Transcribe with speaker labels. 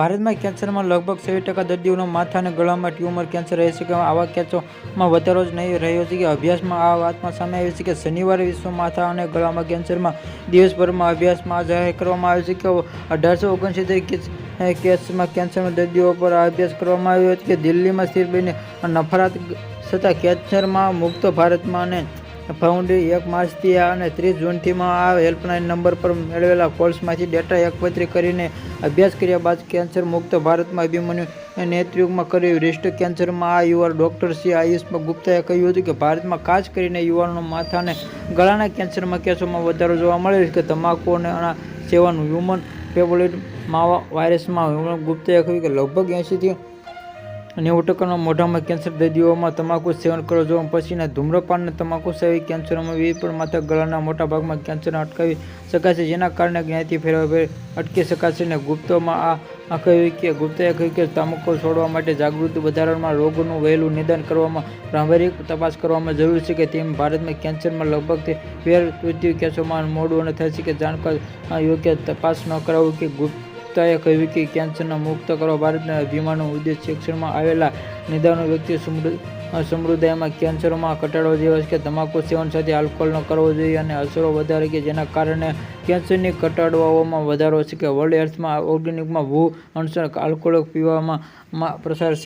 Speaker 1: ભારતમાં કેન્સરમાં લગભગ સેવી ટકા દર્દીઓનો માથા અને ગળામાં ટ્યુમર કેન્સર રહે છે કે આવા કેસોમાં વધારો જ નહીં રહ્યો છે કે અભ્યાસમાં આ વાતમાં સામે આવી છે કે શનિવારે વિશ્વ માથા અને ગળામાં કેન્સરમાં દિવસભરમાં અભ્યાસમાં જાહેર કરવામાં આવ્યો છે કે અઢારસો ઓગણસિત્તેર કેસમાં કેન્સરના દર્દીઓ પર આ અભ્યાસ કરવામાં આવ્યો હતો કે દિલ્હીમાં સ્થિર બની નફરત છતાં કેન્સરમાં મુક્ત ભારતમાં અને ફાઉન્ડી એક માર્ચથી અને ત્રીસ જૂનથીમાં આ હેલ્પલાઇન નંબર પર મેળવેલા કોલ્સમાંથી ડેટા એકત્રિત કરીને અભ્યાસ કર્યા બાદ કેન્સર મુક્ત ભારતમાં અભિમન્યુ નેતૃત્વમાં કર્યું રિસ્ટ કેન્સરમાં આ યુવા ડૉક્ટર શ્રી આયુષ ગુપ્તાએ કહ્યું હતું કે ભારતમાં ખાસ કરીને યુવાનોના માથા અને ગળાના કેન્સરમાં કેસોમાં વધારો જોવા મળે છે કે તમાકુ અને સેવાનું હ્યુમન પેબોલિટ વાયરસમાં ગુપ્તાએ કહ્યું કે લગભગ એંશીથી નેવું ટકાના મોઢામાં કેન્સર દર્દીઓમાં તમાકુ સેવન કરો જો પછીના ધૂમ્રપાન અને તમાકુ સેવી કેન્સરોમાં વિવિધ પણ માથા ગળાના મોટા ભાગમાં કેન્સર અટકાવી શકાશે જેના કારણે જ્ઞાતિ ફેરવા અટકી શકાશે અને ગુપ્તોમાં આ કહ્યું કે ગુપ્તાએ કહ્યું કે તમાકુ છોડવા માટે જાગૃતિ વધારવામાં રોગનું વહેલું નિદાન કરવામાં, પ્રારંભિક તપાસ કરવામાં જરૂરી છે કે તેમ ભારતમાં કેન્સરમાં લગભગ ફેર મૃત્યુ કેસોમાં મોડું અને થશે કે જાણકાર યોગ્ય તપાસ ન કરાવવું કે ગુપ્ત ગુપ્તાએ કહ્યું કે કેન્સરને મુક્ત કરવા ભારતના અભિમાનનો ઉદ્દેશ શિક્ષણમાં આવેલા નિદાનો વ્યક્તિ સમુદાયમાં કેન્સરોમાં ઘટાડો જેવો કે તમાકુ સેવન સાથે આલ્કોહોલ ન કરવો જોઈએ અને અસરો વધારે કે જેના કારણે કેન્સરની ઘટાડવામાં વધારો છે કે વર્લ્ડ હેલ્થમાં, ઓર્ગેનિકમાં વુ અણસર, આલ્કોહોલ પીવામાં પ્રસાર